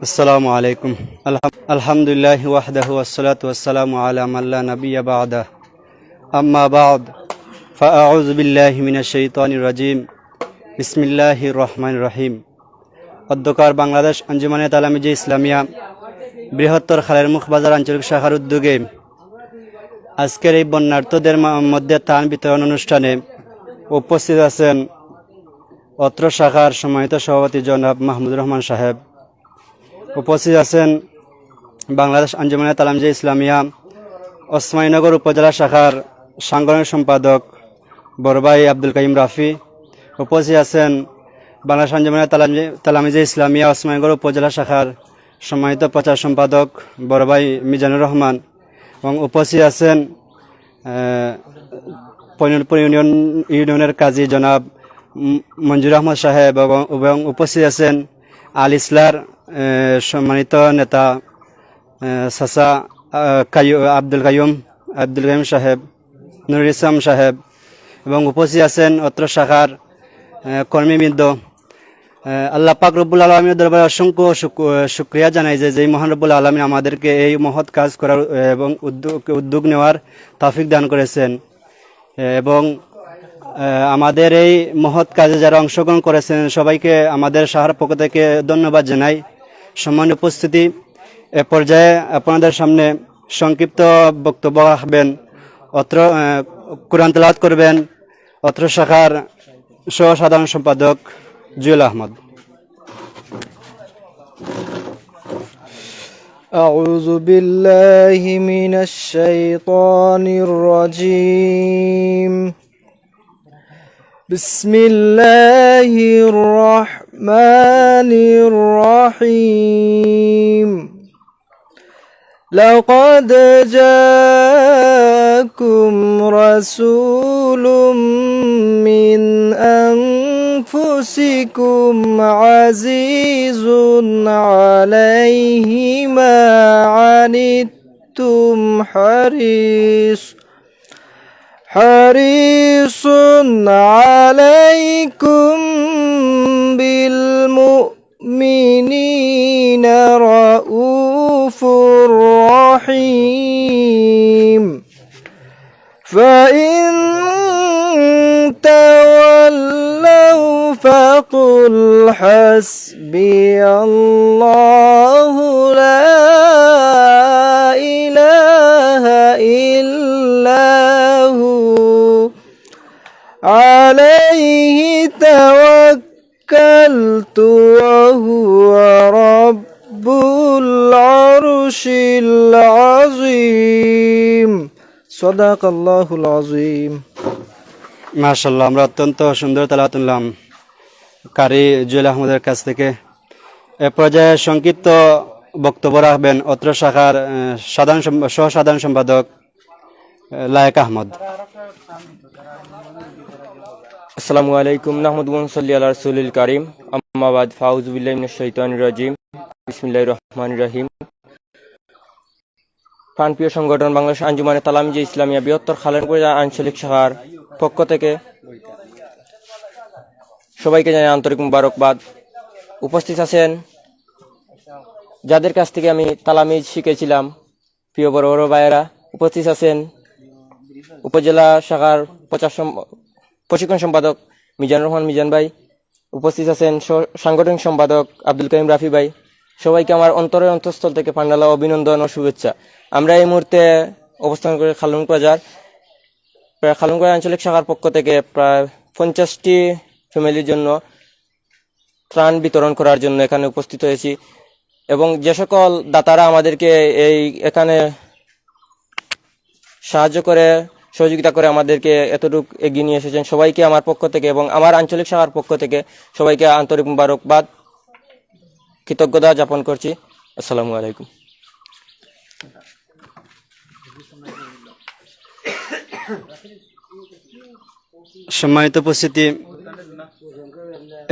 السلام عليكم الحم- الحمد لله وحده والصلاة والسلام على من لا نبي بعده أما بعد فأعوذ بالله من الشيطان الرجيم بسم الله الرحمن الرحيم অধ্যকার বাংলাদেশ আঞ্জুমানে তালামিজি ইসলামিয়া বৃহত্তর খালের মুখ বাজার আঞ্চলিক শাখার উদ্যোগে আজকের এই বন্যার্থদের মা- মধ্যে ত্রাণ বিতরণ অনুষ্ঠানে উপস্থিত আছেন অত্র শাখার সম্মানিত সভাপতি জনাব মাহমুদুর রহমান সাহেব উপস্থিত আছেন বাংলাদেশ আঞ্জুমানে তালামজি ইসলামিয়া ওসমানীনগর উপজেলা শাখার সাংগঠনিক সম্পাদক বরবাই আব্দুল কাইম রাফি। উপস্থিত আছেন বাংলাদেশ আঞ্জুমানে তালামজি তালামিজি ইসলামিয়া ওসমানীনগর উপজেলা শাখার সম্মানিত প্রচার সম্পাদক বরবাই মিজানুর রহমান এবং উপস্থিত আছেন পৈনপুর ইউনিয়ন ইউনিয়নের কাজী জনাব মঞ্জুর আহমদ সাহেব এবং উপস্থিত আছেন আল ইসলার সম্মানিত নেতা সাসা আহ, কাইয়ু আব্দুল কায়ুম আব্দুল কাইম সাহেব নুরুল ইসলাম সাহেব এবং উপস্থিত আছেন অত্র শাখার কর্মীবৃন্দ। আল্লাহ পাক রব্বুল আলমীর দরবারে অসংখ্য শুক- শুক্রিয়া জানাই যে যেই মহান রব্বুল আলমী আমাদেরকে এই মহৎ কাজ করার এবং উদ্যোগ উদ্যোগ নেওয়ার তাফিক দান করেছেন। এবং আমাদের এই মহৎ কাজে যারা অংশগ্রহণ করেছেন সবাইকে আমাদের শাহার পক্ষ থেকে ধন্যবাদ জানাই। সম্মান উপস্থিতি এ পর্যায়ে আপনাদের সামনে সংক্ষিপ্ত বক্তব্য রাখবেন অত্র আহ, কোরআন তেলাওয়াত করবেন অত্র শাখার সহ সাধারণ সম্পাদক জুয়েল আহমদ أعوذ بالله من الشيطان الرجيم بسم الله الرحمن الرحيم. لقد جاءكم رسول من أنفسكم عزيز عليه ما عنتم حريص. حريص عليكم فقل حسبي الله لا إله إلا هو عليه توكلت وهو رب العرش العظيم صدق الله العظيم মাশাল্লাহ আমরা অত্যন্ত সুন্দর তালাওয়াত শুনলাম কারি জুয়েল আহমদের কাছ থেকে। এ পর্যায়ে সংক্ষিপ্ত বক্তব্য রাখবেন অত্র শাখার সাধারণ সহ সাধারণ সম্পাদক লায়েক আহমদ। আসসালামু আলাইকুম, নাহমুদুন সাল্লি আল্লাহ রসুলিল কারিম। আম্মাবাদ ফাউজুবিল্লাহ শাইতানির রাজিম। বিসমিল্লাহির রহমানির রহিম। প্রাণপ্রিয় সংগঠন বাংলাদেশ আঞ্জুমানে তালামিজি ইসলামিয়া বৃহত্তর খালেনপুর আঞ্চলিক শাখার পক্ষ থেকে সবাইকে জানাই আন্তরিক মুবারকবাদ। উপস্থিত আছেন, যাদের কাছ থেকে আমি তালামিজ শিখেছিলাম, প্রিয় বড় বড় ভাইয়েরা, উপস্থিত আছেন উপজেলা শাখার প্রচার প্রশিক্ষণ সম্পাদক মিজানুর রহমান মিজান ভাই, উপস্থিত আছেন সাংগঠনিক সম্পাদক আব্দুল করিম রাফি ভাই। সবাইকে আমার অন্তরের অন্তঃস্থল থেকে পান্ডালা অভিনন্দন ও শুভেচ্ছা। আমরা এই মুহূর্তে অবস্থান করে খালুন বাজার প্রায় খালুনগড় আঞ্চলিক শাখার পক্ষ থেকে প্রায় পঞ্চাশটি ফ্যামিলির জন্য ত্রাণ বিতরণ করার জন্য এখানে উপস্থিত হয়েছি। এবং যে সকল দাতারা আমাদেরকে এই এখানে সাহায্য করে, সহযোগিতা করে আমাদেরকে এতটুকু এগিয়ে নিয়ে এসেছেন, সবাইকে আমার পক্ষ থেকে এবং আমার আঞ্চলিক শাখার পক্ষ থেকে সবাইকে আন্তরিক মুবারকবাদ, কৃতজ্ঞতা যাপন করছি। আসসালামু আলাইকুম। সম্মানিত উপস্থিতি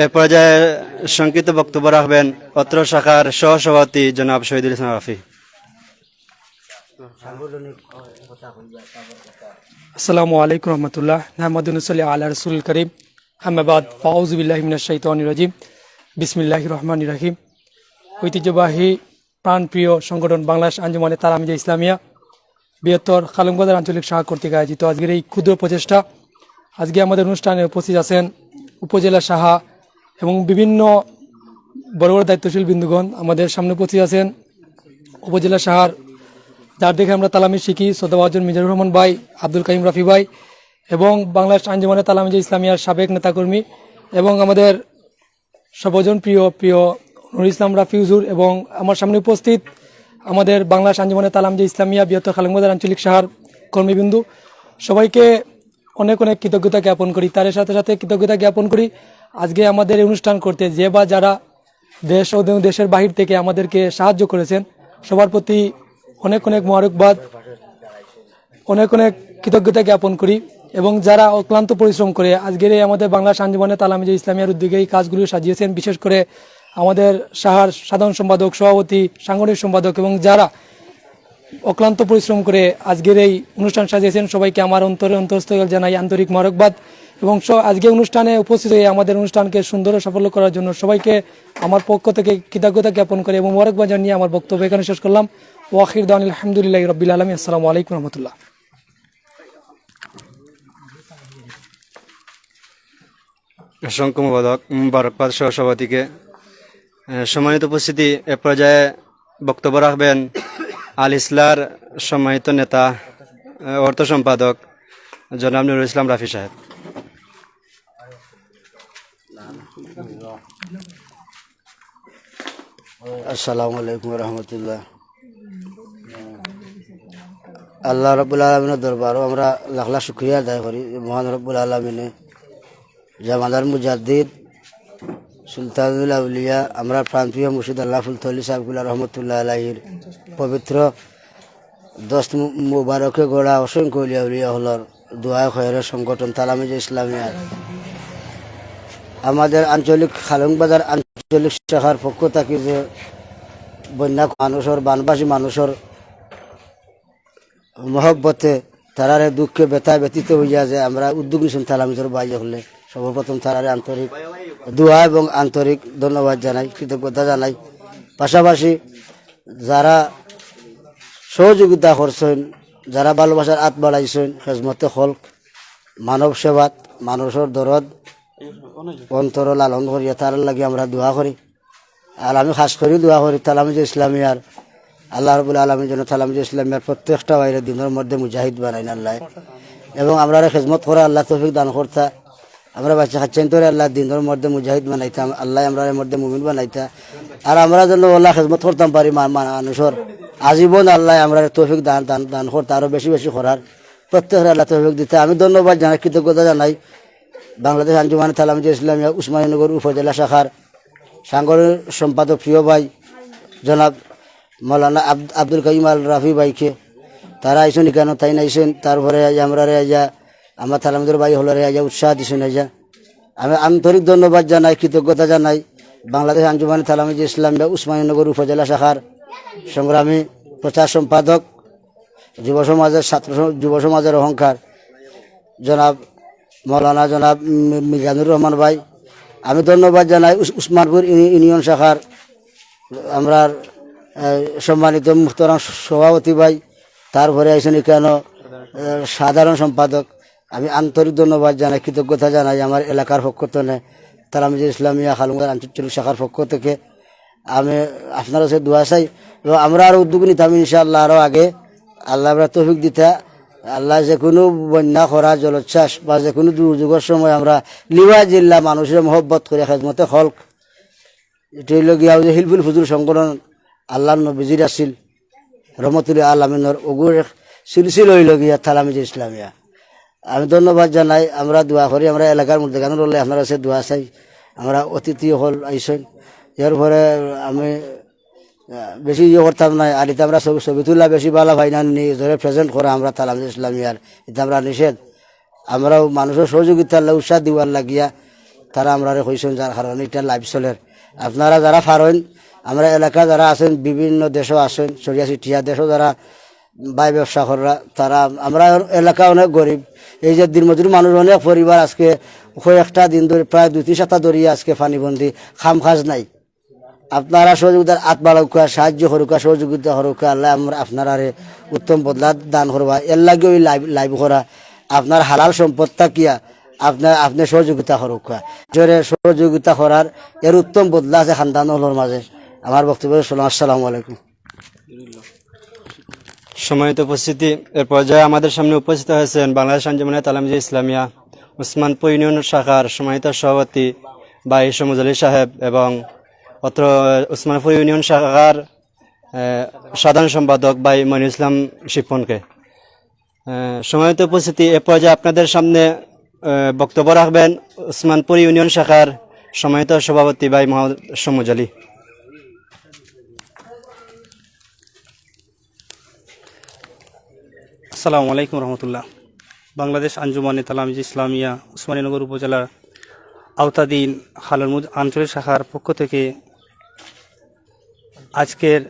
এ পর্যায়ে সংক্ষিপ্ত বক্তব্য রাখবেন অত্র শাখার সহ সভাপতি জনাব শহীদুল ইসলাম রাফি। আসসালামু আলাইকুম রহমতুল্লাহ। নাহমদুল্লাহ আল্লাহ রসুল করিম। আহমাবাদ ফাউজবিল্লাহ মিনাশাইতানির রাজিম। বিসমিল্লাহ রহমান রাহিম। ঐতিহ্যবাহী প্রাণপ্রিয় সংগঠন বাংলাদেশ আঞ্জুমানে তালামিজা ইসলামিয়া। বৃহত্তর খালুমবাজার আঞ্চলিক শাখা কর্তৃক আয়োজিত আজকের এই ক্ষুদ্র প্রচেষ্টা। আজকে আমাদের অনুষ্ঠানে উপস্থিত আছেন উপজেলা সাহা এবং বিভিন্ন বড় বড় দায়িত্বশীল বিন্দুগণ আমাদের সামনে উপস্থিত আছেন। উপজেলা সাহার যার দেখে আমরা তালামি শিখি সদাবাজন মিজানুর রহমান ভাই, আব্দুল কাইম রাফি ভাই এবং বাংলাদেশ আঞ্জুমানে তালামিজা ইসলামিয়ার সাবেক নেতাকর্মী এবং আমাদের সর্বজন প্রিয় প্রিয় নুর ইসলাম রাফি হুজুর এবং আমার সামনে উপস্থিত আমাদের বাংলাদেশ আঞ্জুমানে তালামিজা ইসলামিয়া বৃহত্তর খালেমবাজার আঞ্চলিক সাহার কর্মীবিন্দু, সবাইকে অনেক অনেক কৃতজ্ঞতা জ্ঞাপন করি। তার সাথে সাথে কৃতজ্ঞতা জ্ঞাপন করি। আজকে আমাদের এই অনুষ্ঠান করতে যে বা যারা দেশ ও দেশের বাহির থেকে আমাদেরকে সাহায্য করেছেন, সবার প্রতি অনেক অনেক মোবারকবাদ অনেক অনেক কৃতজ্ঞতা জ্ঞাপন করি এবং যারা অক্লান্ত পরিশ্রম করে আজকের এই আমাদের বাংলা সাঞ্জীবনে তালামিজা ইসলামিয়ার উদ্যোগে এই কাজগুলো সাজিয়েছেন, বিশেষ করে আমাদের সাহার সাধারণ সম্পাদক, সভাপতি, সাংগঠনিক সম্পাদক এবং যারা অক্লান্ত পরিশ্রম করে আজকের এই অনুষ্ঠান সাজিয়েছেন, সবাইকে আমার অন্তরে অন্তরস্থল জানাই আন্তরিক মোবারকবাদ এবং আজকে অনুষ্ঠানে উপস্থিত হয়ে আমাদের অনুষ্ঠানকে সুন্দর ও সাফল্য করার জন্য সবাইকে আমার পক্ষ থেকে কৃতজ্ঞতা জ্ঞাপন করে এবং মোবারকবাদ জানিয়ে আমার বক্তব্য এখানে শেষ করলাম। ওয়াখির দান আলহামদুলিল্লাহ রবিল আলমী আসসালামু আলাইকুম রহমতুল্লাহ। অসংখ্য মুবারক মুবারকবাদ সহসভাপতিকে আহ, সম্মানিত উপস্থিতি এ পর্যায়ে বক্তব্য রাখবেন আল ইসলার সম্মানিত নেতা অর্থ সম্পাদক জনাব নুরুল ইসলাম রাফি সাহেব। আসসালামু আলাইকুম রহমতুল্লাহ। আল্লাহ রবুল আলমিনের দরবারও আমরা লাখ লাখ শুক্রিয়া আদায় করি মহান রব্বুল আলমিনে। জামাদার মুজাদ্দিদ সুলতানুল আউলিয়া, আমরা প্রান্তীয় মুর্শিদ আল্লাহ ফুলতলি সাহবুল্লাহ রহমতুল্লাহ আলাহির পবিত্র দশ মুবারকে গড়া অসংখ্য উলিয়া উলিয়া হলর দোয়া খয়ের সংগঠন তালামিজ ইসলামিয়া। আমাদের আঞ্চলিক খালংবাজার আঞ্চলিক শাখার পক্ষ থাকি যে বন্যা মানুষের বানবাসী মানুষের মহব্বতে তারারে দুঃখে ব্যথায় ব্যতীত হইয়া যে আমরা উদ্যোগ নিছেন তালামিজর বাইরে হলে। সর্বপ্রথম তারারে আন্তরিক দোয়া এবং আন্তরিক ধন্যবাদ জানাই, কৃতজ্ঞতা জানাই। পাশাপাশি যারা সহযোগিতা করছেন, যারা ভালোবাসার আত বাড়াইছেন খেজমতে হল মানব সেবাত মানুষের দরদ অন্তর লালন করিয়া তার লাগে আমরা দোয়া করি। আর আমি খাস করি, দোয়া করি, তালামিজ ইসলামিয়ার আল্লাহ রবুল আলমী যেন তালামিজ ইসলামিয়ার প্রত্যেকটা বাইরে দিনের মধ্যে মুজাহিদ বানাই আল্লাহ। এবং আমরা খেজমত করা আল্লাহ তৌফিক দান করতা। আমরা বাচ্চা খাচ্ছেন তোরে আল্লাহ, দিনের মধ্যে মুজাহিদ বানাইতাম আল্লাহ আমরা মধ্যে মুমিন বানাইতা। আর আমরা যেন আল্লাহ খেজমত করতাম পারি মানুষের। আজীবন আল্লাহ আমরা তৌফিক দান দান দান করতে, আরও বেশি বেশি করার। প্রত্যেকের আল্লাহ তৌফিক দিতে। আমি ধন্যবাদ জানাই, কৃতজ্ঞতা জানাই। বাংলাদেশ আঞ্জুমান তালামিজ ইসলামিয়া উসমানীনগর উপজেলা শাখার সাংগঠনিক সম্পাদক প্রিয় ভাই, জনাব মৌলানা আব- আব্দুল কাইম আল রাফি ভাইকে। তারা আইসেন কেন তাই নাইছেন তারপরে আমরা রে আজা আমার তালামিদের ভাই হলরে আজা উৎসাহ দিছেন আজা আমি আন্তরিক ধন্যবাদ জানাই, কৃতজ্ঞতা জানাই বাংলাদেশ আঞ্জুমান তালামিজ ইসলামিয়া উসমানীনগর উপজেলা শাখার সংগ্রামী প্রচার সম্পাদক, যুব সমাজের ছাত্র যুব সমাজের অহংকার। জনাব মৌলানা জনাব মিজানুর রহমান ভাই। আমি ধন্যবাদ জানাই উস- উসমানপুর ইউনিয়ন শাখার, আমরা সম্মানিত মুখতরাম সভাপতি ভাই। তারপরে আইসেন কেন সাধারণ সম্পাদক। আমি আন্তরিক ধন্যবাদ জানাই, কৃতজ্ঞতা জানাই আমার এলাকার পক্ষ থেকে তালামিজ ইসলামিয়া খালুঙ্গার আঞ্চলিক শাখার পক্ষ থেকে। আমি আপনার কাছে দোয়া চাই এবং আমরা আরও উদ্যোগ নিতাম ইনশাআল্লাহ আরও আগে। আল্লাহ আমরা তৌফিক দিতা আল্লাহ যে কোনো বন্যা, খরা, জলোচ্ছ্বাস বা যে কোনো দুর্যোগের সময় আমরা লিবা জিল্লা মানুষের মহব্বত করে খেদমতে হল্ক এটি হইল গিয়া যে হিলফুল ফুজুর সংগঠন, আল্লাহ নবীজির আছিল রহমতুল্লাহ আলমিনের অগুর সিলসিল হইল গিয়া থালামিজ ইসলামিয়া। আমি ধন্যবাদ জানাই, আমরা দোয়া করি, আমরা এলাকার মধ্যে গান রলে আপনার কাছে দোয়া চাই, আমরা অতিথি হল আইসেন। এর পরে আমি বেশি ইয়ে করতাম না। আর এটা আমরা ছবি ছবি তুলা বেশি ভালো ভাই না। নিজরে প্রেজেন্ট করা আমরা তালামিজ ইসলামিয়ার এটা আমরা নিষেধ। আমরাও মানুষের সহযোগিতার লাগে উৎসাহ দিবার লাগিয়া তারা আমরা কইছেন যার কারণে এটা লাইফ চলের আপনারা যারা পারেন, আমরা এলাকা যারা আছেন, বিভিন্ন দেশও আছেন ছড়িয়া ছিটিয়া দেশও যারা বাই ব্যবসা করা, তারা আমরা এলাকা অনেক গরিব। এই যে দিনমজুরি মানুষ, অনেক পরিবার আজকে কয়েকটা দিন ধরে, প্রায় দুই তিন সপ্তাহ ধরে আজকে পানিবন্দি। খাম খাজ নাই। আপনারা সহযোগিতার রক্ষা সাহায্য হরুকা সহযোগিতা হরুকা আল্লাহ আমরা আপনারা উত্তম বদলা দান করবা এর লাগে ওই লাইভ লাইভ করা। আপনার হালাল সম্পদ থাকিয়া আপনার আপনি সহযোগিতা হরুকা জোরে সহযোগিতা করার এর উত্তম বদলা আছে খানদান হলোর মাঝে। আমার বক্তব্য সালাম, আসসালামু আলাইকুম। সম্মানিত উপস্থিতি, এর পর্যায়ে আমাদের সামনে উপস্থিত হয়েছেন বাংলাদেশ আঞ্জুমানে তালামজি ইসলামিয়া, উসমানপুর ইউনিয়ন শাখার সম্মানিত সভাপতি বাই সমুজ আলী সাহেব এবং অত্র উসমানপুর ইউনিয়ন শাখার সাধারণ সম্পাদক বাই মনির ইসলাম শিপনকে। সময়ত উপস্থিতি এ পর্যায়ে আপনাদের সামনে বক্তব্য রাখবেন উসমানপুর ইউনিয়ন শাখার সময়ত সভাপতি বাই মোহাম্মদ সমুজ আলী। আসসালামু আলাইকুম রহমতুল্লাহ। বাংলাদেশ আঞ্জুমানে তালামিজ ইসলামিয়া উসমানীনগর উপজেলার আওতাধীন খালুরমুজ আঞ্চলিক শাখার পক্ষ থেকে আজকের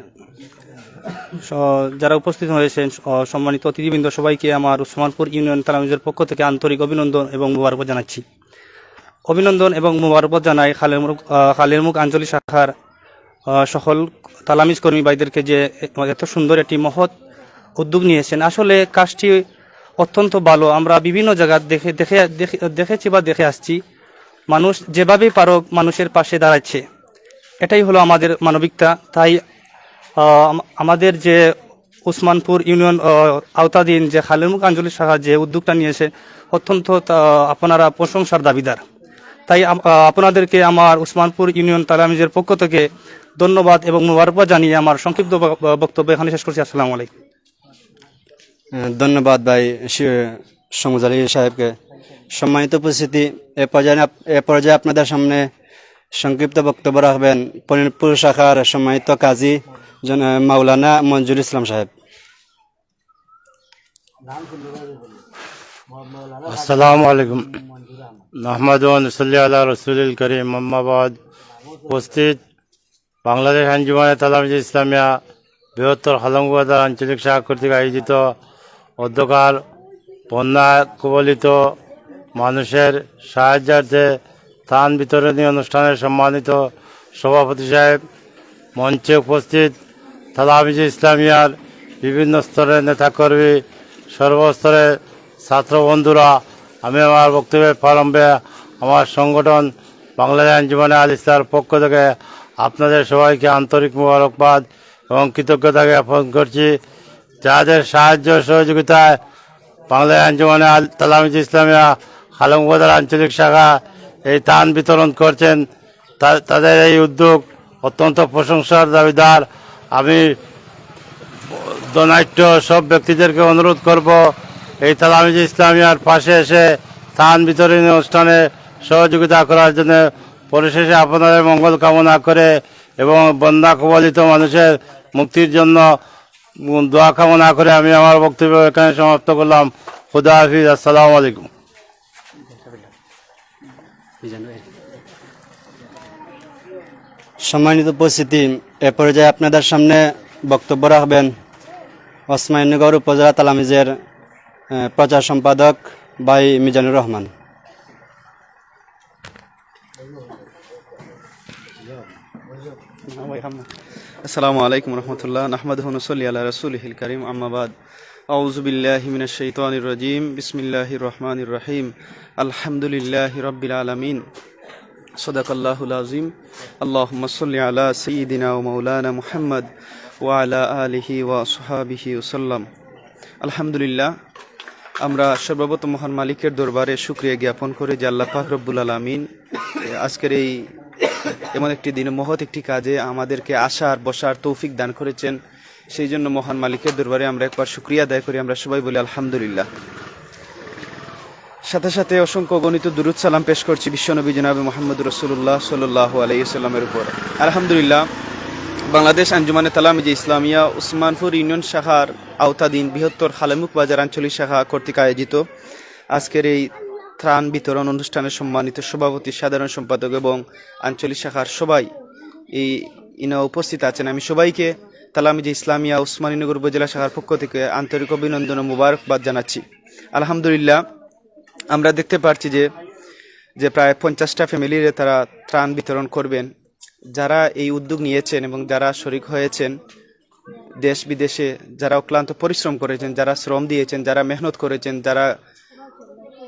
যারা উপস্থিত হয়েছেন সম্মানিত অতিথিবৃন্দ, সবাইকে আমার উসমানপুর ইউনিয়ন তালামিজের পক্ষ থেকে আন্তরিক অভিনন্দন এবং মুবারকবাদ জানাচ্ছি। অভিনন্দন এবং মুবারকবাদ জানাই খালের মুখ খালের মুখ আঞ্চলিক শাখার সকল তালামিজ কর্মী ভাইদেরকে যে এত সুন্দর একটি মহৎ উদ্যোগ নিয়েছেন। আসলে কাজটি অত্যন্ত ভালো। আমরা বিভিন্ন জায়গা দেখে, দেখে- দেখেছি বা দেখে আসছি। মানুষ যেভাবেই পারক মানুষের পাশে দাঁড়াচ্ছে। এটাই হলো আমাদের মানবিকতা। তাই আমাদের যে উসমানপুর ইউনিয়ন আওতাধীন যে খালেরমুখ আঞ্চলিক শাখা যে উদ্যোগটা নিয়েছে, অত্যন্ত আপনারা প্রশংসার দাবিদার। তাই আপনাদেরকে আমার উসমানপুর ইউনিয়ন তালামিজের পক্ষ থেকে ধন্যবাদ এবং মুবারকবাদ জানিয়ে আমার সংক্ষিপ্ত বক্তব্য এখানে শেষ করছি। আসসালামু আলাইকুম। ধন্যবাদ ভাই সমুজ আলী সাহেবকে। সম্মানিত উপস্থিতি, এ পর্যায়ে এ পর্যায়ে আপনাদের সামনে সংক্ষিপ্ত বক্তব্য রাখবেন পরিণপুর শাখার সম্মানিত কাজী মাওলানা মঞ্জুর ইসলাম সাহেব। আসসালামু আলাইকুম। নসল্লি আল্লাহ রসুল করিম মোহাম্মদ উপস্থিত বাংলাদেশ আঞ্জুমানে তালামিজ ইসলামিয়া বৃহত্তর হালঙ্গুবাজার আঞ্চলিক শাখা কর্তৃক আয়োজিত অধ্যকার বন্যা কবলিত মানুষের সাহায্যার্থে ত্রাণ বিতরণী অনুষ্ঠানের সম্মানিত সভাপতি সাহেব, মঞ্চে উপস্থিত তালামিজ ইসলামিয়ার বিভিন্ন স্তরের নেতাকর্মী, সর্বস্তরের ছাত্র বন্ধুরা আমি আমার বক্তব্যের প্রারম্ভে আমার সংগঠন বাংলাদেশ আঞ্জুমানে আল ইসলার পক্ষ থেকে আপনাদের সবাইকে আন্তরিক মোবারকবাদ এবং কৃতজ্ঞতা জ্ঞাপন করছি। যাদের সাহায্য সহযোগিতায় বাংলাদেশ আঞ্জুমানে আল তালামিজ ইসলামিয়া খালংবাজার আঞ্চলিক শাখা এই ত্রাণ বিতরণ করছেন। তাদের এই উদ্যোগ অত্যন্ত প্রশংসার দাবিদার। আমি দনাট্য সব ব্যক্তিদেরকে অনুরোধ করব, এই তালামিজ ইসলামিয়ার পাশে এসে ত্রাণ বিতরণী অনুষ্ঠানে সহযোগিতা করার জন্য পরিশেষে আপনাদের মঙ্গল কামনা করে এবং বন্যা কবলিত মানুষের মুক্তির জন্য দোয়া কামনা করে আমি আমার বক্তব্য এখানে সমাপ্ত করলাম। খুদা হাফিজ, আসসালামু আলাইকুম। সম্মানিত উপস্থিতি, এ পর্যায়ে আপনাদের সামনে বক্তব্য রাখবেন ওসমানীনগর উপজেলা তালামিজের প্রচার সম্পাদক বাই মিজানুর রহমান। আসসালামু আলাইকুম রহমতুল্লাহ নাহমদ হনসলি আল্লাহ রসুল হিল করিম আম্মাবাদ আউজুবিল্লাহ মিনাশাইতানির রাজিম। বিসমিল্লাহির রহমানির রহিম। আলহামদুলিল্লাহ রব্বিল আলামিন। সদাকাল্লাহুল আজিম আল্লাহুম্মা সাল্লি আলা সাইয়্যিদিনা ওয়া মাওলানা মুহাম্মদ ওয়া আলা আলিহি ওয়া আসহাবিহি ওয়াসাল্লাম। আলহামদুলিল্লাহ, আমরা সর্বপ্রথম মহান মালিকের দরবারে শুক্রিয়া জ্ঞাপন করে যে আল্লাহ পাক রব্বুল আলামিন আজকের এই এমন একটি দিনে, মহৎ একটি কাজে আমাদেরকে আসার, বসার তৌফিক দান করেছেন। সেই জন্য মহান মালিকের দরবারে আমরা একবার শুক্রিয়া আদায় করি, আমরা সবাই বলি আলহামদুলিল্লাহ। সাথে সাথে অসংখ্য গণিত দুরুদ সালাম পেশ করছি বিশ্বনবী জনাবে মোহাম্মদ রসুল্লাহ সাল্লাহ আলাইসাল্লামের উপর। আলহামদুলিল্লাহ, বাংলাদেশ আঞ্জুমানে তালামিজি ইসলামিয়া উসমানপুর ইউনিয়ন শাখার আওতাধীন বৃহত্তর খালেমুখ বাজার আঞ্চলিক শাখা কর্তৃক আয়োজিত আজকের এই ত্রাণ বিতরণ অনুষ্ঠানে সম্মানিত সভাপতি, সাধারণ সম্পাদক এবং আঞ্চলিক শাখার সবাই এই ইনা উপস্থিত আছেন। আমি সবাইকে তালামিজি ইসলামিয়া উসমানীনগর উপজেলা শাখার পক্ষ থেকে আন্তরিক অভিনন্দন ও মুবারকবাদ জানাচ্ছি। আলহামদুলিল্লাহ, আমরা দেখতে পাচ্ছি যে যে প্রায় পঞ্চাশটা ফ্যামিলির তারা ত্রাণ বিতরণ করবেন। যারা এই উদ্যোগ নিয়েছেন এবং যারা শরিক হয়েছেন, দেশ বিদেশে যারা অক্লান্ত পরিশ্রম করেছেন, যারা শ্রম দিয়েছেন, যারা মেহনত করেছেন, যারা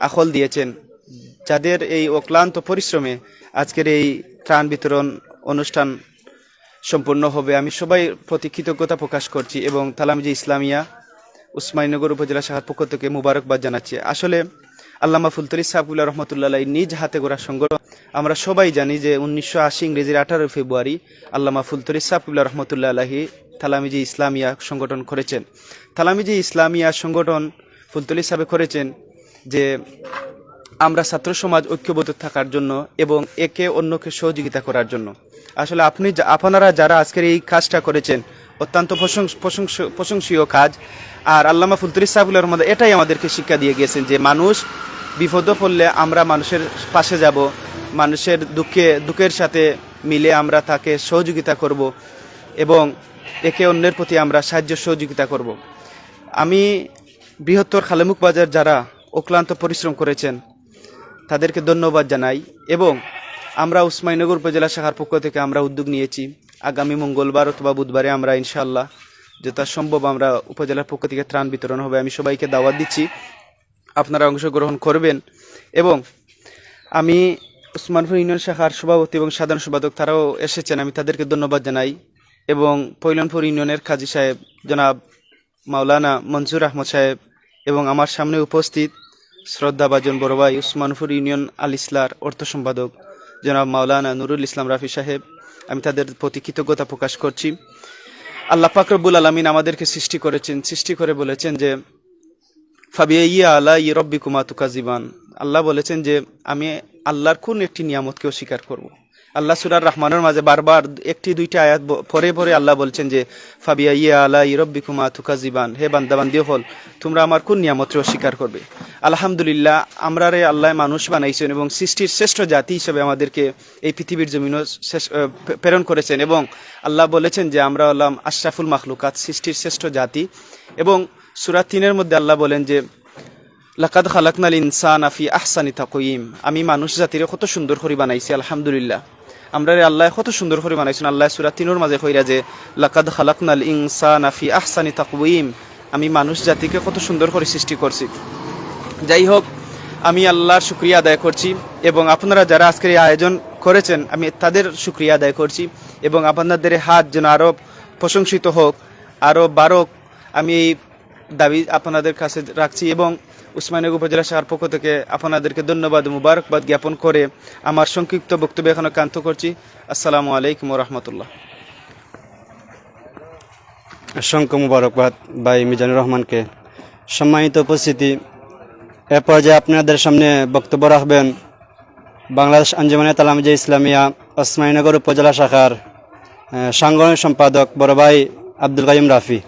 আখল দিয়েছেন, যাদের এই অক্লান্ত পরিশ্রমে আজকের এই ত্রাণ বিতরণ অনুষ্ঠান সম্পূর্ণ হবে। আমি সবাই প্রতি কৃতজ্ঞতা প্রকাশ করছি এবং তালামজি ইসলামিয়া উসমানীনগর উপজেলা শাখার পক্ষ থেকে মুবারকবাদ জানাচ্ছি। আসলে আল্লামা ফুলতরি সাহাবুল্লাহ রহমতুল্লাহ নিজ হাতে গড়া সংগঠন আমরা সবাই জানি যে উনিশশো আশি ইংরেজির আঠারো ফেব্রুয়ারি আল্লামা ফুলতরি সাহাবুল্লাহ রহমতুল্লাহ আলাহি তালামিজি ইসলামিয়া সংগঠন করেছেন। থালামিজি ইসলামিয়া সংগঠন ফুলতলি সাহেব করেছেন যে আমরা ছাত্র সমাজ ঐক্যবদ্ধ থাকার জন্য এবং একে অন্যকে সহযোগিতা করার জন্য। আসলে আপনি আপনারা যারা আজকের এই কাজটা করেছেন, অত্যন্ত প্রশংস- প্রশংস- প্রশংসনীয় কাজ। আর আল্লামা ফুলতুরি সাহেবুল্লাহ রহমদ এটাই আমাদেরকে শিক্ষা দিয়ে গিয়েছেন যে মানুষ বিপদে পড়লে আমরা মানুষের পাশে যাব, মানুষের দুঃখে, দুঃখের সাথে মিলে আমরা তাকে সহযোগিতা করব এবং একে অন্যের প্রতি আমরা সাহায্য সহযোগিতা করব। আমি বৃহত্তর খালেমুখ বাজার যারা অক্লান্ত পরিশ্রম করেছেন তাদেরকে ধন্যবাদ জানাই এবং আমরা উসমাইনগর উপজেলা শাখার পক্ষ থেকে আমরা উদ্যোগ নিয়েছি। আগামী মঙ্গলবার অথবা বুধবারে আমরা ইনশাল্লাহ যথাসম্ভব আমরা উপজেলার পক্ষ থেকে ত্রাণ বিতরণ হবে। আমি সবাইকে দাওয়াত দিচ্ছি। আপনারা অংশগ্রহণ করবেন এবং আমি উসমানপুর ইউনিয়ন শাখার সভাপতি এবং সাধারণ সম্পাদক তারাও এসেছেন। আমি তাদেরকে ধন্যবাদ জানাই এবং পৈলনপুর ইউনিয়নের কাজী সাহেব জনাব মাওলানা মনজুর আহমদ সাহেব এবং আমার সামনে উপস্থিত শ্রদ্ধাভাজন বড় ভাই উসমানপুর ইউনিয়ন আল ইসলার অর্থ সম্পাদক, জনাব মাওলানা নুরুল ইসলাম রাফি সাহেব। আমি তাদের প্রতি কৃতজ্ঞতা প্রকাশ করছি। আল্লাহ ফাকরবুল আলমিন আমাদেরকে সৃষ্টি করেছেন, সৃষ্টি করে বলেছেন যে ফাবিয়া ইয়া আলা ইয়ে রব্বি কুমাতুকা তুকাজিবান আল্লাহ বলেছেন যে, আমি আল্লাহর কোন একটি নিয়ামতকে অস্বীকার করব। আল্লাহ সুরার রহমানের মাঝে বারবার একটি দুইটি আয়াত পরে পরে আল্লাহ বলছেন যে ফাবিয়া ইয়া আলা ই রব্বি কুমা তুকাজিবান হে বান্দাবান্দি হল, তোমরা আমার কোন নিয়ামতকে অস্বীকার করবে? আলহামদুলিল্লাহ, আমরা রে আল্লাহ মানুষ বানাইছেন এবং সৃষ্টির শ্রেষ্ঠ জাতি হিসেবে আমাদেরকে এই পৃথিবীর জমিনও প্রেরণ করেছেন এবং আল্লাহ বলেছেন যে, আমরা হলাম আশরাফুল মাখলুকাত, সৃষ্টির শ্রেষ্ঠ জাতি এবং সুরা তিনের মধ্যে আল্লাহ বলেন যে, লাকাদ খালাকনাল ইনসান আফি আহসানি তাকুইম আমি মানুষ জাতিরে কত সুন্দর করে বানাইছি, আলহামদুলিল্লাহ আমরা রে আল্লাহ কত সুন্দর করে বানাইছেন। আল্লাহ সুরা তিনোর মাঝে কইরা যে, লাকাদ খালাকনাল ইনসান আফি আহসানি তাকুইম আমি মানুষ জাতিকে কত সুন্দর করে সৃষ্টি করছি। যাই হোক, আমি আল্লাহর শুক্রিয়া আদায় করছি এবং আপনারা যারা আজকের এই আয়োজন করেছেন, আমি তাদের শুক্রিয়া আদায় করছি এবং আপনাদের হাত যেন আরও প্রশংসিত হোক আরও বারক আমি এই দাবি আপনাদের কাছে রাখছি এবং উসমানীনগর উপজেলা শাখার পক্ষ থেকে আপনাদেরকে ধন্যবাদ মুবারকবাদ জ্ঞাপন করে আমার সংক্ষিপ্ত বক্তব্য এখানে কান্ত করছি। আসসালামু আলাইকুম রহমতুল্লাহ। অসংখ্য মুবারকবাদ ভাই মিজানুর রহমানকে। সম্মানিত উপস্থিতি, এ পর্যায়ে আপনাদের সামনে বক্তব্য রাখবেন বাংলাদেশ আঞ্জুমানে তালামজে ইসলামিয়া ওসমানীনগর উপজেলা শাখার সাংগঠনিক সম্পাদক বড় ভাই আব্দুল কাইম রাফি।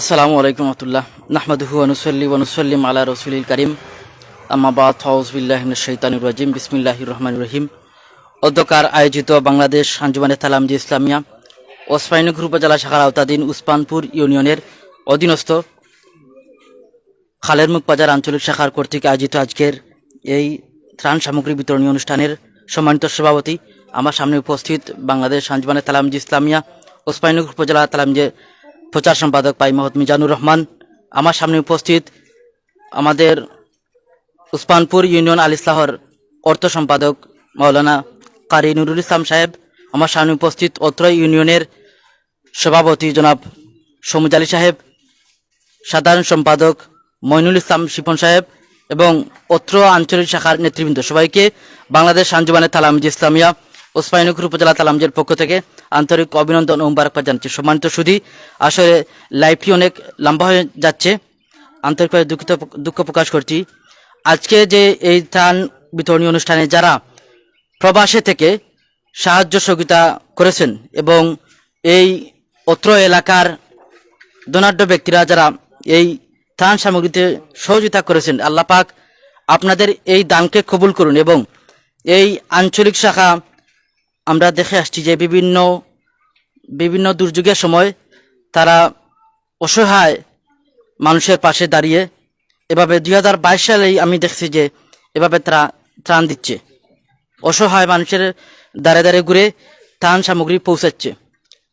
আসসালামু আলাইকুম রহমতুল্লাহ। নাহমাদুহু অনুসল্লি অনুসল্লিম আলা রসুলিল করিম। আম্মাবাদ হাউজবিল্লাহ শৈতানুর রাজিম। বিসমিল্লাহ রহমান রহিম। অধ্যকার আয়োজিত বাংলাদেশ আঞ্জুমানে তালামজি ইসলামিয়া ওসমাইনগর উপজেলা শাখার আওতাধীন উসমানপুর ইউনিয়নের অধীনস্থ খালের মুখ বাজার আঞ্চলিক শাখার কর্তৃক আয়োজিত আজকের এই ত্রাণ সামগ্রী বিতরণী অনুষ্ঠানের সম্মানিত সভাপতি আমার সামনে উপস্থিত বাংলাদেশ আঞ্জুমানে তালামজি ইসলামিয়া ওসমাইনগর উপজেলা তালামজে প্রচার সম্পাদক পাই মোহাম্মদ মিজানুর রহমান। আমার সামনে উপস্থিত আমাদের উসমানপুর ইউনিয়ন আল ইসলাহর অর্থ সম্পাদক মাওলানা কারি নুরুল ইসলাম সাহেব, আমার সামনে উপস্থিত অত্র ইউনিয়নের সভাপতি জনাব সমুজ আলী সাহেব, সাধারণ সম্পাদক মইনুল ইসলাম শিপন সাহেব এবং অত্র আঞ্চলিক শাখার নেতৃবৃন্দ সবাইকে বাংলাদেশ আঞ্জুমানের তালামজ ইসলামিয়া ওসমাইনগর উপজেলা তালামজের পক্ষ থেকে আন্তরিক অভিনন্দন ও মুবারকবাদ জানাচ্ছি। সম্মানিত সুধী, আসলে লাইভটি অনেক লম্বা হয়ে যাচ্ছে। আন্তরিকভাবে দুঃখিত, দুঃখ প্রকাশ করছি। আজকে যে এই ত্রাণ বিতরণী অনুষ্ঠানে যারা প্রবাসে থেকে সাহায্য সহযোগিতা করেছেন এবং এই অত্র এলাকার ধনাঢ্য ব্যক্তিরা যারা এই ত্রাণ সামগ্রীতে সহযোগিতা করেছেন, আল্লাহ পাক আপনাদের এই দানকে কবুল করুন এবং এই আঞ্চলিক শাখা আমরা দেখে আসছি যে বিভিন্ন বিভিন্ন দুর্যোগের সময় তারা অসহায় মানুষের পাশে দাঁড়িয়ে এভাবে দুই হাজার বাইশ সালেই আমি দেখছি যে এভাবে তারা ত্রাণ দিচ্ছে। অসহায় মানুষের দ্বারে দ্বারে ঘুরে ত্রাণ সামগ্রী পৌঁছাচ্ছে।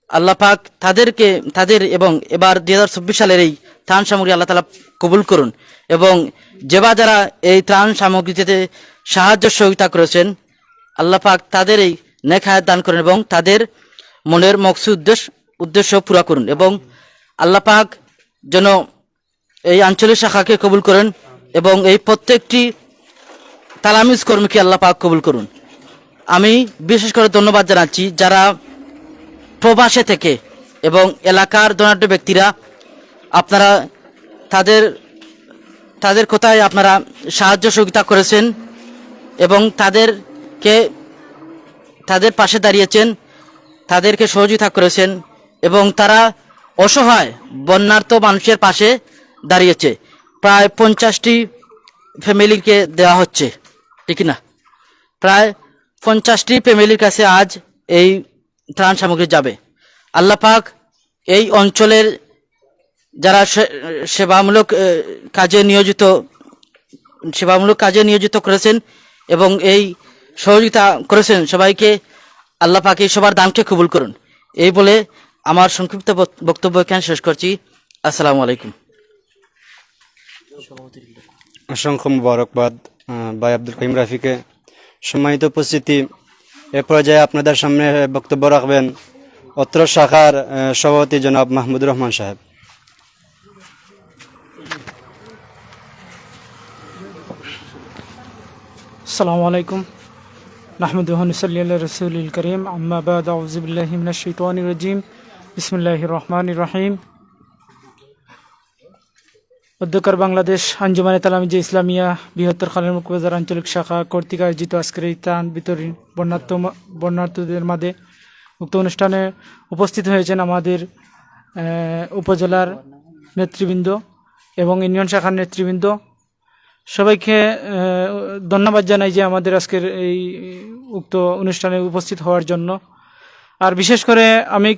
আল্লাহ পাক তাদেরকে, তাদের এবং এবার দুই হাজার চব্বিশ সালের এই ত্রাণ সামগ্রী আল্লাহ তালা কবুল করুন এবং যেবা যারা এই ত্রাণ সামগ্রীতে সাহায্য সহযোগিতা করেছেন, আল্লাহ পাক তাদের এই নেখায়াত দান করেন এবং তাদের মনের মকসুদ উদ্দেশ্য উদ্দেশ্য পুরা করুন এবং আল্লাহ পাক যেন এই আঞ্চলিক শাখাকে কবুল করেন এবং এই প্রত্যেকটি তালামিজ কর্মীকে আল্লাহ পাক কবুল করুন। আমি বিশেষ করে ধন্যবাদ জানাচ্ছি যারা প্রবাসে থেকে এবং এলাকার ধনাঢ্য ব্যক্তিরা আপনারা তাদের তাদের কোথায় আপনারা সাহায্য সহযোগিতা করেছেন এবং তাদেরকে তাদের পাশে দাঁড়িয়েছেন, তাদেরকে সহযোগিতা করেছেন এবং তারা অসহায় বন্যার্থ মানুষের পাশে দাঁড়িয়েছে। প্রায় পঞ্চাশটি ফ্যামিলিকে দেওয়া হচ্ছে, ঠিক না? প্রায় পঞ্চাশটি ফ্যামিলির কাছে আজ এই ত্রাণ সামগ্রী যাবে। আল্লাহ পাক এই অঞ্চলের যারা সেবামূলক কাজে নিয়োজিত, সেবামূলক কাজে নিয়োজিত করেছেন এবং এই সহযোগিতা করেছেন সবাইকে আল্লাহ পাকে সবার দামকে কবুল করুন। এই বলে আমার সংক্ষিপ্ত বক্তব্য এখানে শেষ করছি। আসসালামু আলাইকুম। অসংখ্য মুবারকবাদ ভাই আব্দুল কহিম রাফিকে। সম্মানিত উপস্থিতি এ পর্যায়ে আপনাদের সামনে বক্তব্য রাখবেন অত্র শাখার সভাপতি জনাব মাহমুদুর রহমান সাহেব। আসসালামু আলাইকুম। নাহমুদুহন সাল্লি রসুল করিম আম্মাবাদ আউজিবুল্লাহিমিন রাজিম বিসমুল্লাহ রহমান রাহিম অধ্যকার বাংলাদেশ আঞ্জুমানে যে ইসলামিয়া বৃহত্তর খালের মুখবাজার আঞ্চলিক শাখা কর্তৃক আয়োজিত আজকের এই ত্রাণ বিতরণ বন্যার্থ বন্যার্থদের মাঝে উক্ত অনুষ্ঠানে উপস্থিত হয়েছেন আমাদের উপজেলার নেতৃবৃন্দ এবং ইউনিয়ন শাখার নেতৃবৃন্দ সবাইকে ধন্যবাদ জানাই যে আমাদের আজকের এই উক্ত অনুষ্ঠানে উপস্থিত হওয়ার জন্য। আর বিশেষ করে আমি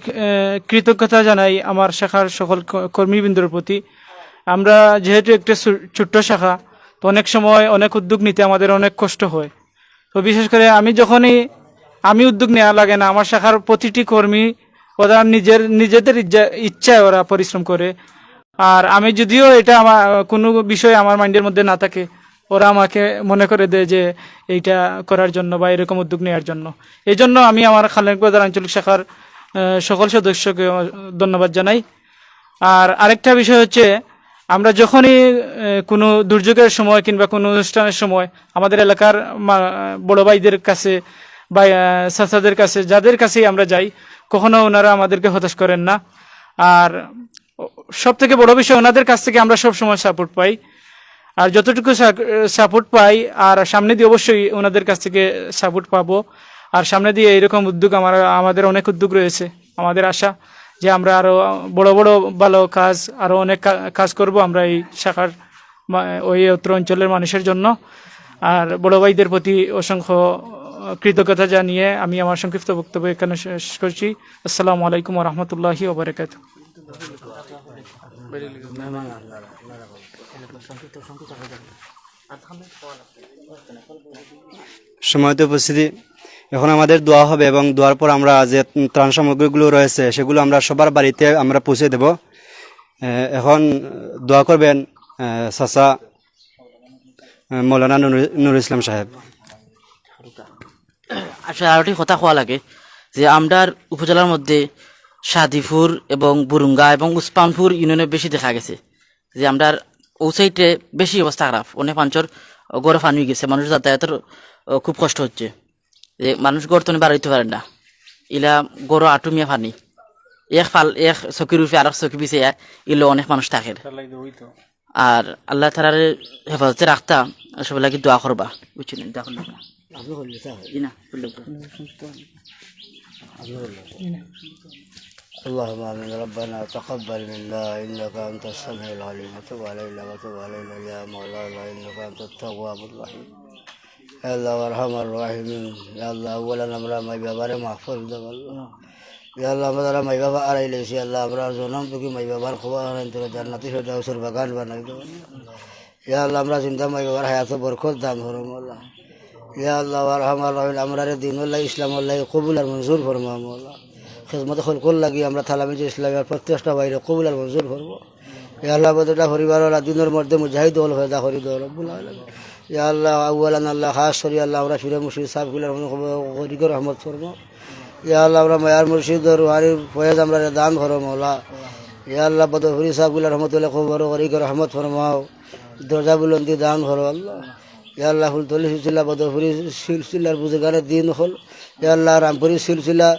কৃতজ্ঞতা জানাই আমার শাখার সকল কর্মীবৃন্দর প্রতি। আমরা যেহেতু একটা ছোট্ট শাখা, তো অনেক সময় অনেক উদ্যোগ নিতে আমাদের অনেক কষ্ট হয়। তো বিশেষ করে আমি যখনই, আমি উদ্যোগ নেওয়া লাগে না, আমার শাখার প্রতিটি কর্মী, ওরা নিজের, নিজেদের ইচ্ছা- ইচ্ছায় ওরা পরিশ্রম করে। আর আমি যদিও এটা আমার, কোনো বিষয় আমার মাইন্ডের মধ্যে না থাকে, ওরা আমাকে মনে করে দেয় যে এইটা করার জন্য বা এরকম উদ্যোগ নেওয়ার জন্য। এই জন্য আমি আমার খালেক বাজার আঞ্চলিক শাখার সকল সদস্যকে ধন্যবাদ জানাই। আর আরেকটা বিষয় হচ্ছে, আমরা যখনই কোনো দুর্যোগের সময় কিংবা কোনো অনুষ্ঠানের সময় আমাদের এলাকার বড় ভাইদের কাছে বা চাচাদের কাছে, যাদের কাছেই আমরা যাই, কখনো ওনারা আমাদেরকে হতাশ করেন না। আর সব থেকে বড় বিষয় ওনাদের কাছ থেকে আমরা সব সময় সাপোর্ট পাই। আর যতটুকু সাপোর্ট পাই, আর সামনে দিয়ে অবশ্যই ওনাদের কাছ থেকে সাপোর্ট পাবো। আর সামনে দিয়ে এরকম উদ্যোগ আমার, আমাদের অনেক উদ্যোগ রয়েছে। আমাদের আশা যে আমরা আরও বড় বড়, ভালো কাজ, আরও অনেক কাজ করব আমরা এই শাখার ওই উত্তর অঞ্চলের মানুষের জন্য। আর বড় ভাইদের প্রতি অসংখ্য কৃতজ্ঞতা জানিয়ে আমি আমার সংক্ষিপ্ত বক্তব্য এখানে শেষ করছি। আসসালামু আলাইকুম রহমতুল্লাহি ওবরাকাত সময়ত উপস্থিতি। এখন আমাদের দোয়া হবে এবং দোয়ার পর আমরা যে ত্রাণ সামগ্রীগুলো রয়েছে, সেগুলো আমরা সবার বাড়িতে আমরা পৌঁছে দেব। এখন দোয়া করবেন চাচা মৌলানা নুরুল ইসলাম সাহেব। আসলে আরেকটি কথা হওয়া লাগে যে আমরার উপজেলার মধ্যে সাদিপুর এবং বুরুঙ্গা এবং উসমানপুর ইউনিয়নে বেশি দেখা গেছে। যে আমরা ও সাইডে বেশি অবস্থা খারাপ। অনেক মানুষের গড়ে ফানি হয়ে গেছে। মানুষ যাতায়াতের খুব কষ্ট হচ্ছে। যে মানুষ গড় তো বাড়াইতে পারে না। ইলা গড় আটুমিয়া ফানি। এক ফাল এক চকির রূপে আর এক চকি পিছে ইলো অনেক মানুষ থাকে। আর আল্লাহ তালার হেফাজতে রাখতা সব লাগি দোয়া করবা। বুঝছেন? দোয়া করলে ইনা করলে اللهم آمين. ربنا تقبل منا. إنك أنت السميع العليم. وتب علينا وتب علينا يا مولانا. إنك أنت التواب الرحيم. يا الله وارحم الراحمين. يا الله اولا امرا ما يبقى محفوظ الله يا الله مدرا ما يبقى على ليس يا الله امرا زنم بك ما يبقى الخوار أنت جنات شد وسر بغان بنا. يا الله امرا زنم ما يبقى حياته بركوت دام حرم الله. يا الله وارحم الراحمين. امرا دين الله إسلام الله قبول المنظور فرمام الله. খেদমত খলকল লাগি আমরা থালামিজ ইসলামের প্রত্যেকটা বাইরে কবুল আর মঞ্জুর করব। ইয়া আল্লাহ বদলা পরিবার ওলা দিনের মধ্যে মুজাহিদ হল হয়ে দা করি দো রব্বুল আলামিন। ইয়া আল্লাহ আউয়ালান আল্লাহ খাস করি আল্লাহ, আমরা ফিরে মুর্শিদ সাহেবগুলার করি করে রহমত ফরমো ইয়া আল্লাহ আমরা মায়ার মুর্শিদ রুহানি ফয়েজ আমরা দান করো মৌলা। ইয়া আল্লাহ বদফুরি সাহেবগুলার রহমতুল্লাহ খবর করি করে রহমত ফরমাও। দরজা বুলন্দি দান করো আল্লাহ। ইয়া আল্লাহ ফুলতলি সিলসিলা বদফুরি সিলসিলার বুজুগানের দিন হল। ইয়া আল্লাহ রামপুরি সিলসিলা।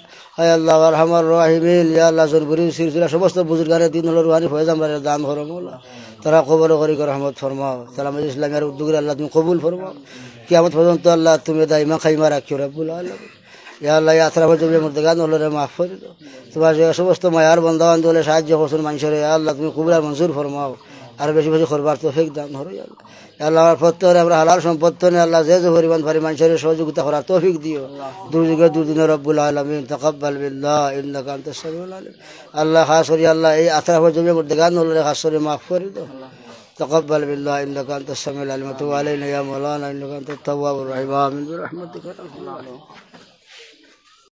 আল্লাহ রহমান রাহিমিন। ইয়া আল্লাহ জনপুরি সিলসিলা। সমস্ত বুজুর্গানের দিন হল। রুহানি ফয়েজ আমরা দান করো মৌলা। তারা কবর করি করে রহমত ফরমাও। সালাম ইসলামের উদ্যোগের আল্লাহ তুমি কবুল ফরমাও। কিয়ামত পর্যন্ত আল্লাহ তুমি দাইমা খাইমা রাখিও রব্বুল আলম ইয়া আল্লাহ ইয়াত্রা পর্যন্ত মুর্দেগান হলো রে মাফ করে দাও তোমার সমস্ত মায়ার বন্ধা বান্ধবলে সাহায্য করছেন মানুষের। আল্লাহ তুমি কবুল আর মঞ্জুর ফরমাও। আর বেশি বেশি করবার তো ফেক দান হরো ইয়া আল্লাহ ইয়া আল্লাহ আমার পত্তরে আমরা হালাল সম্পত্ত নিয়ে আল্লাহ যে যে পরিমাণ পারি মানুষের সহযোগিতা করার তৌফিক দিও দুর্যোগে দুর্দিনে রব্বুল আলমিন তকাব্বাল বিল্লাহ ইন্নাকা আনতাস সামিউল আলিম আল্লাহ খাস করি আল্লাহ এই আত্রা পর্যন্ত মুর্দেগান হলো রে খাস করে মাফ করে দাও تقبل بالله انك انت السميع العليم وتب علينا يا مولانا انك انت التواب الرحيم امين برحمتك يا رب العالمين